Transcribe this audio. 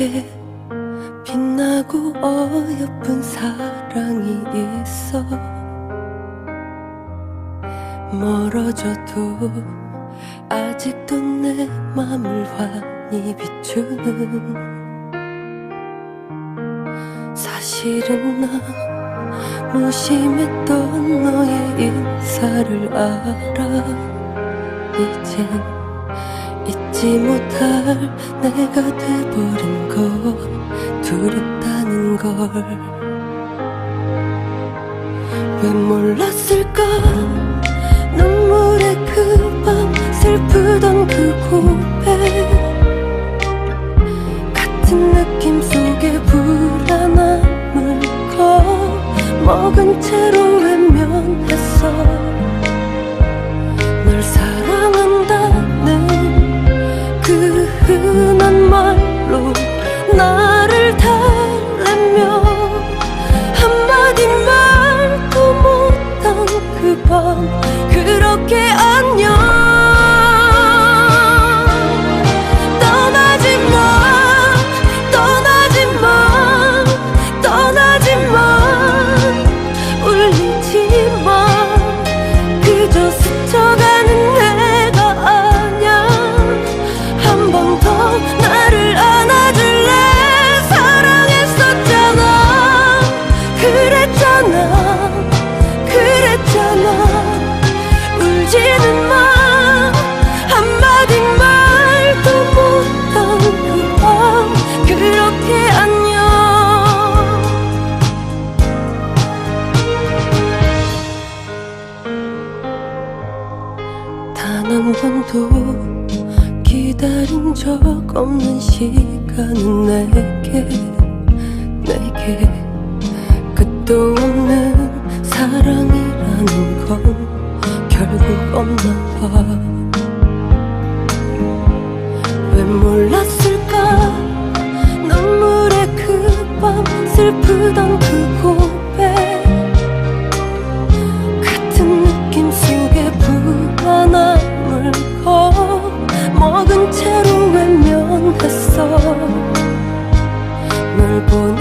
이렇게 빛나고 어여쁜 사랑이 있어. 멀어져도 아직도 내 맘을 환히 비추는 사실은 나 무심했던 너의 인사를 알아. 이젠 잊지 못할 내가 돼버린 것 두렵다는 걸. 왜 몰랐을까? 눈물의 그 밤 슬프던 그 고백. 같은 느낌 속에 불안함을 겁 먹은 채로 나 한 번도 기다린 적 없는 시간은 내게 내게. 끝도 없는 사랑이라는 건 결국 없나 봐왜 몰랐을까? 눈물의 그 밤 슬프던 por